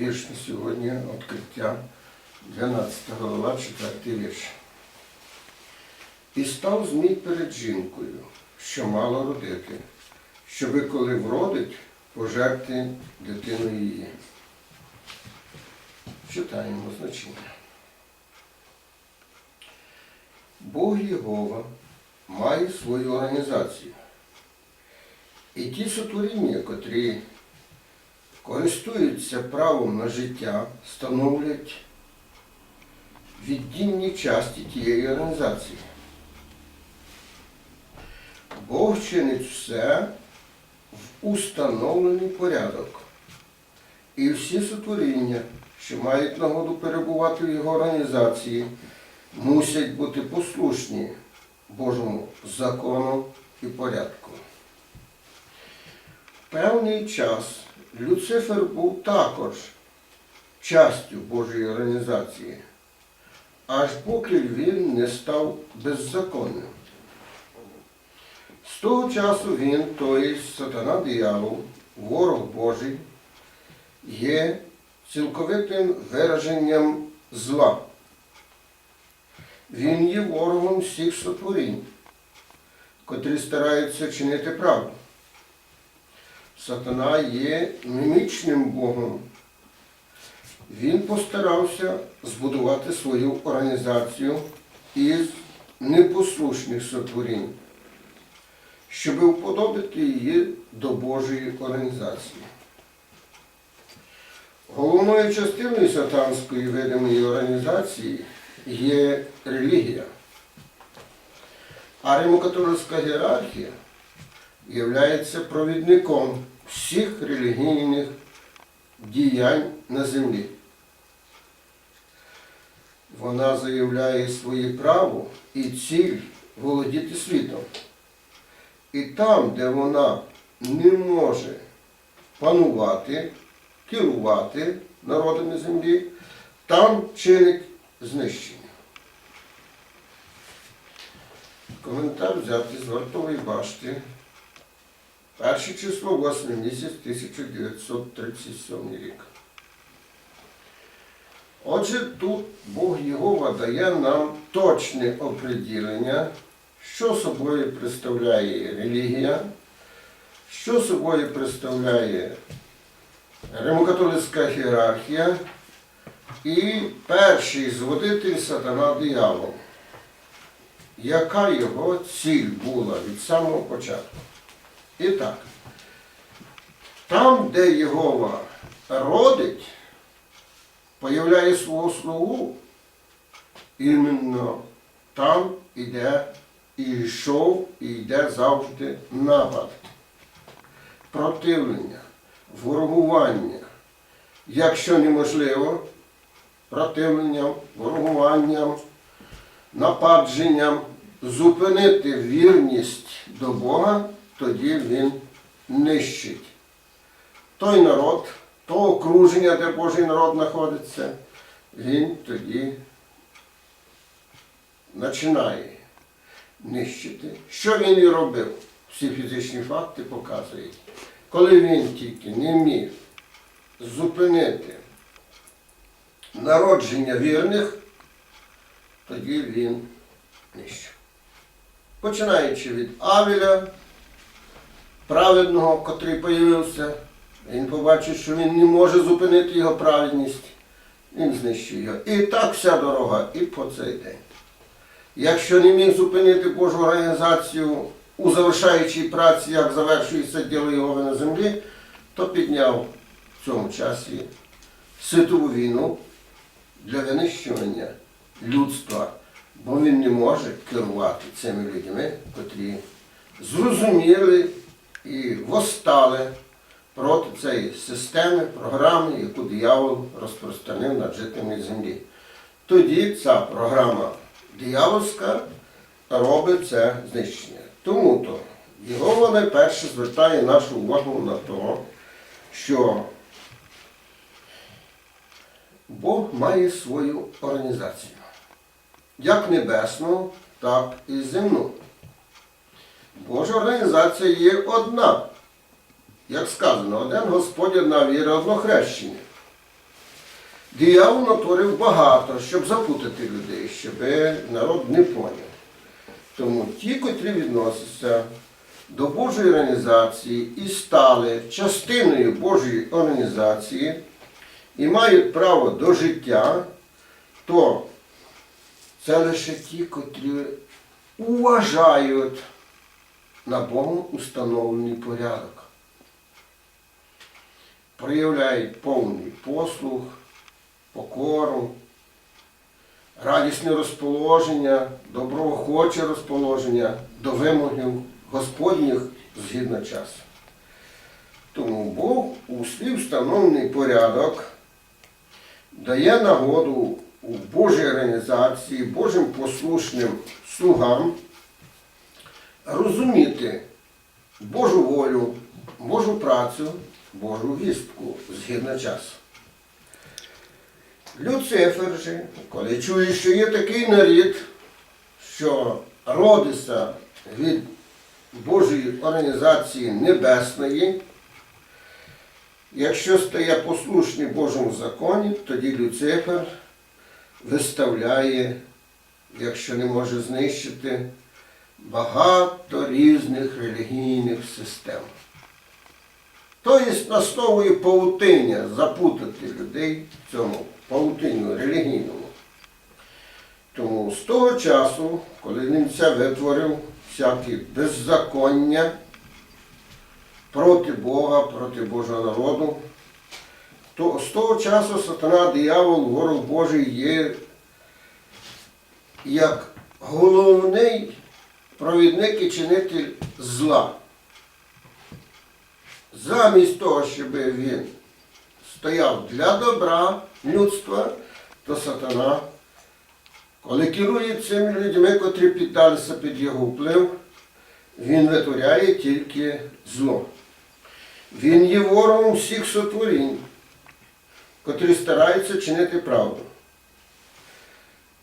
Вірш на сьогодні відкриття 12 глава, 4 вірш. І став змій перед жінкою, що мало родити, щоби коли вродить, пожерти дитину її. Читаємо значення. Бог Єгова має свою організацію. І ті сотворіння, котрі користуються правом на життя, становлять віддільні часті тієї організації. Бог чинить все в установлений порядок. І всі сотворіння, що мають нагоду перебувати в його організації, мусять бути послушні Божому закону і порядку. Певний час Люцифер був також частю Божої організації, аж поки він не став беззаконним. З того часу він, тобто сатана диявол, ворог Божий, є цілковитим вираженням зла. Він є ворогом всіх сотворінь, котрі стараються чинити правду. Сатана є мімічним Богом. Він постарався збудувати свою організацію із непослушних сотворінь, щоб уподобити її до Божої організації. Головною частиною сатанської видимої організації є релігія. А римокатолицька ієрархія являється провідником всіх релігійних діянь на землі. Вона заявляє своє право і ціль володіти світом. І там, де вона не може панувати, керувати народами землі, там чинить знищення. Коментар взятий з вартової башти. Перше число, 8 місяць 1937 рік. Отже, тут Бог Єгова дає нам точне оприділення, що собою представляє релігія, що собою представляє римокатолицька ієрархія і перший зводитель сатана диявол. Яка його ціль була від самого початку? І так, там, де Єгова родить, появляє свого слугу, іменно там іде і йшов, і йде завжди напад, противлення, ворогування. Якщо неможливо, противленням, ворогуванням, нападженням зупинити вірність до Бога, тоді він нищить. Той народ, то окруження, де Божий народ знаходиться, він тоді починає нищити. Що він і робив? Всі фізичні факти показують. Коли він тільки не міг зупинити народження вірних, тоді він нищив. Починаючи від Авеля, праведного, котрий появився, він побачив, що він не може зупинити його праведність, він знищив його. І так вся дорога, і по цей день. Якщо не міг зупинити Божу організацію у завершаючій праці, як завершується діло його на землі, то підняв в цьому часі світову війну для винищування людства, бо він не може керувати цими людьми, котрі зрозуміли і восстали проти цієї системи, програми, яку диявол розпространив над жителями землі. Тоді ця програма диявольська робить це знищення. Тому то його найперше звертає нашу увагу на те, що Бог має свою організацію. Як небесну, так і земну. Божа організація є одна. Як сказано, один Господь, одна віра, одно хрещення. Диявол натворив багато, щоб запутати людей, щоб народ не поняв. Тому ті, котрі відносяться до Божої організації і стали частиною Божої організації і мають право до життя, то це лише ті, котрі уважають на Богом установлений порядок. Проявляють повний послух, покору, радісне розположення, доброохоче розположення до вимогів Господніх згідно часу. Тому Бог у свій встановлений порядок дає нагоду у Божій організації, Божим послушним слугам розуміти Божу волю, Божу працю, Божу вістку згідно часу. Люцифер же, коли чує, що є такий нарід, що родиться від Божої організації небесної, якщо стає послушний Божому законі, тоді Люцифер виставляє, якщо не може знищити, багато різних релігійних систем. Тобто настовує паутиння запутати людей в цьому паутинню релігійному. Тому з того часу, коли це витворив, всякі беззаконня проти Бога, проти Божого народу, то з того часу сатана, диявол, ворог Божий є як головний провідник і чинитель зла. Замість того, щоб він стояв для добра людства, то сатана, коли керує цими людьми, котрі піддалися під його вплив, він витворяє тільки зло. Він є ворогом всіх сотворінь, котрі стараються чинити правду.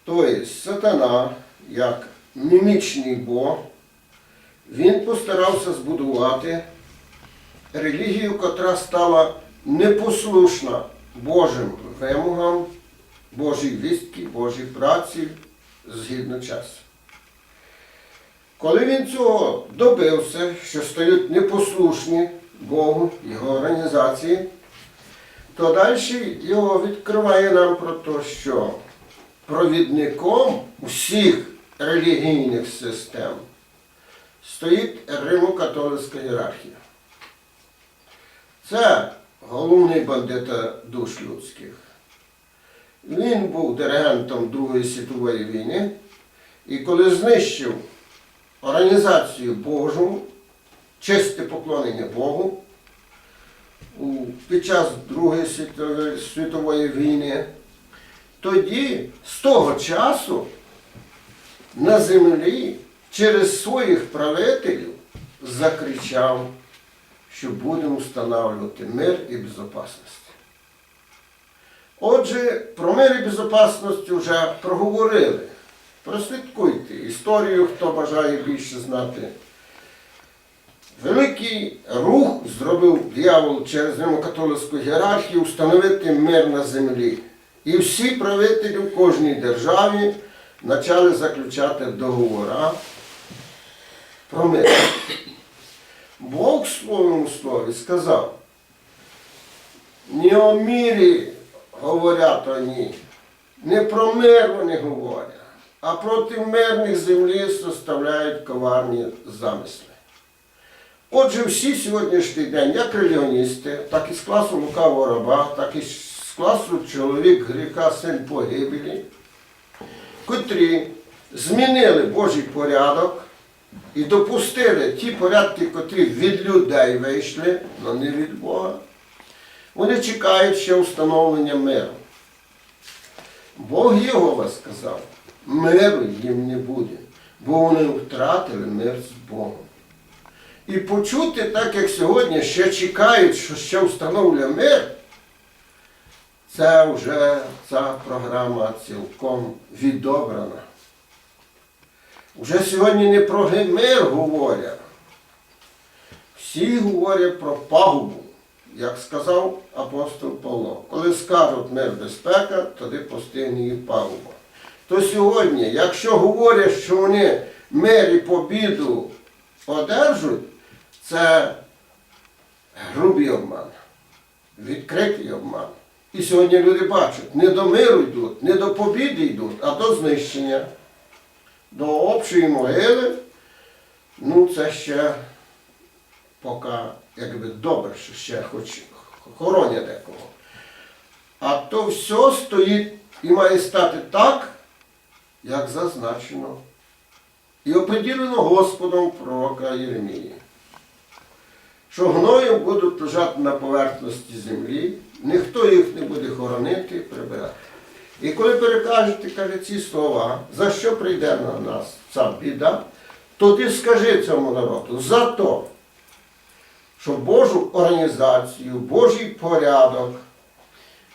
Тобто сатана, як мімічний Бог, він постарався збудувати релігію, котра стала непослушна Божим вимогам, Божій вістки, Божій праці згідно часу. Коли він цього добився, що стають непослушні Богу, Його організації, то далі його відкриває нам про те, що провідником усіх релігійних систем стоїть Римо-католицька ієрархія. Це головний бандита душ людських. Він був диригентом Другої світової війни, і коли знищив організацію Божу, чисте поклонення Богу під час Другої світової, війни, тоді з того часу на землі через своїх правителів закричав що будемо встановлювати мир і безпечність. Отже, про мир і безпечність вже проговорили. Прослідкуйте історію, хто бажає більше знати. Великий рух зробив диявол через римокатолицьку ієрархію встановити мир на землі. І всі правителі в кожній державі почали заключати договори про мир. Бог в своєму слові сказав, не о мірі говорять вони, не про мир вони говорять, а проти мирних землі составляють коварні замисли. Отже, всі сьогоднішній день, як релігіоністи, так і з класу лукавого раба, так і з класу чоловік гріха, син погибелі, котрі змінили Божий порядок, і допустили ті порядки, котрі від людей вийшли, але не від Бога. Вони чекають ще встановлення миру. Бог Єгова сказав, миру їм не буде, бо вони втратили мир з Богом. І почути, так як сьогодні ще чекають, що ще встановлює мир, це вже ця програма цілком відобрана. Уже сьогодні не про мир говорять. Всі говорять про пагубу як сказав апостол Павло, коли скажуть мир безпека, тоді постигне їх пагуба. То сьогодні, якщо говорять, що вони мир і побіду одержуть, це грубий обман, відкритий обман. І сьогодні люди бачать, не до миру йдуть, не до побіди йдуть, а до знищення, до общої могили. Ну, це ще поки якби добре, що ще хоч хоронять декого. А то все стоїть і має стати так, як зазначено. І оприділено Господом пророка Єремії, що гноєм будуть лежати на поверхності землі, ніхто їх не буде хоронити прибирати. І коли перекажете, каже, ці слова, за що прийде на нас ця біда, то ти скажи цьому народу за то, що Божу організацію, Божий порядок,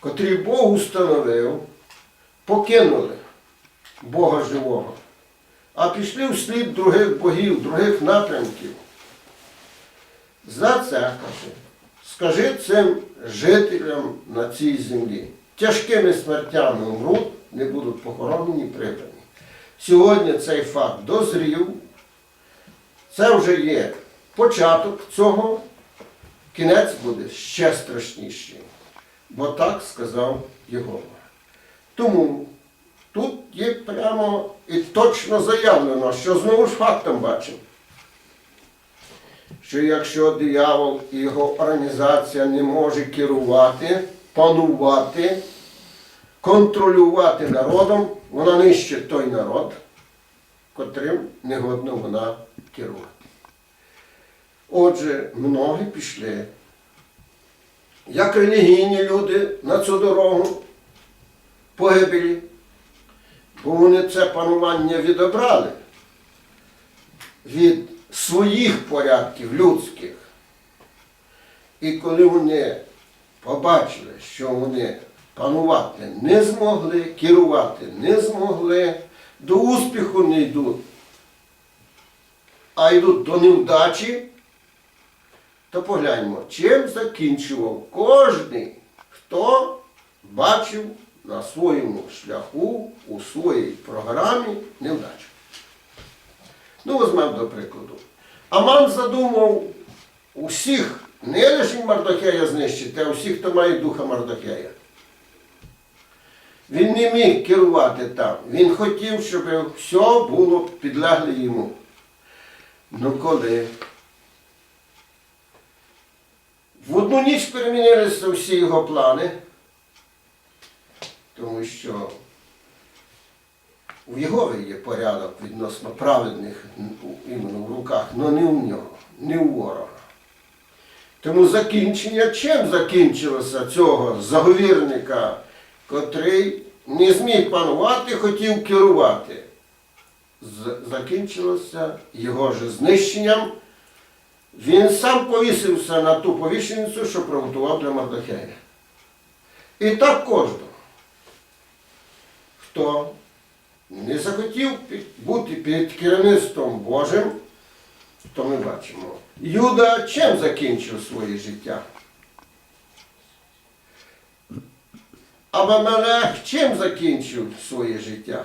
котрий Бог установив, покинули Бога живого, а пішли вслід других богів, других напрямків. За це каже, скажи цим жителям на цій землі. Тяжкими смертями умруть, не будуть похоронені, прибрані. Сьогодні цей факт дозрів. Це вже є початок цього, кінець буде ще страшніший. Бо так сказав Єгова. Тому тут є прямо і точно заявлено, що знову ж фактом бачимо, що якщо диявол і його організація не може керувати, панувати, контролювати народом, вона нищить той народ, котрим не годно вона керувати. Отже, многі пішли, як релігійні люди на цю дорогу погибелі, бо вони це панування відобрали від своїх порядків людських. І коли вони побачили, що вони панувати не змогли, керувати не змогли, до успіху не йдуть, а йдуть до невдачі, то погляньмо, чим закінчував кожний, хто бачив на своєму шляху, у своїй програмі невдачу. Ну, візьмемо до прикладу. Аман задумав усіх, не лише Мардохея знищити, а усіх, хто має духа Мардохея. Він не міг керувати там. Він хотів, щоб все було підлегле йому. Ну коли в одну ніч перемінилися всі його плани, тому що у Єгови є порядок відносно праведних іменно в руках, але не у нього, не у ворога. Тому закінчення, чим закінчилося цього заговірника, котрий не зміг панувати, хотів керувати? Закінчилося його ж знищенням. Він сам повісився на ту повішеницю, що приготував для Мардохея. І так кожного, хто не захотів бути під керівництвом Божим, то ми бачимо. Юда чим закінчив своє життя? Абамелех чим закінчив своє життя?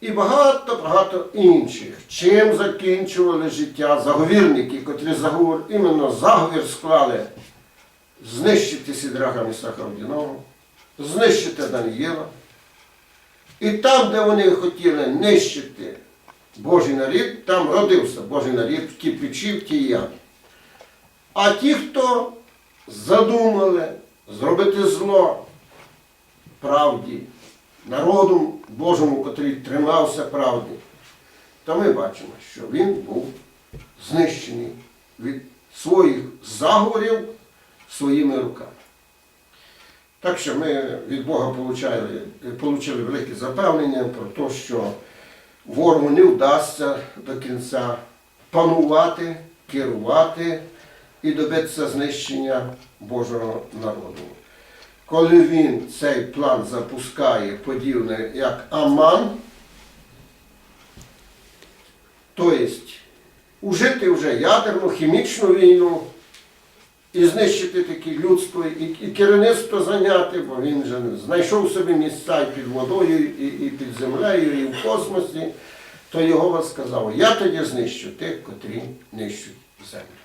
І багато-багато інших. Чим закінчували життя заговірники, котрі заговор, іменно заговір склали знищити Сідраха Місаха Одіного, знищити Даніїла. І там, де вони хотіли нищити Божий нарід, там родився Божий нарід в ті печі, в тій ямі. А ті, хто задумали зробити зло правді, народу Божому, котрий тримався правди, то ми бачимо, що він був знищений від своїх заговорів своїми руками. Так що ми від Бога получили велике запевнення про те, що ворогу не вдасться до кінця панувати, керувати і добитися знищення Божого народу. Коли він цей план запускає подібно як Аман, тобто ужити вже ядерну хімічну війну, і знищити таке людство, і, і керівництво зайняти, бо він же знайшов собі місця і під водою, і, і під землею, і в космосі, то його сказав, я тоді знищу тих, котрі нищуть землю.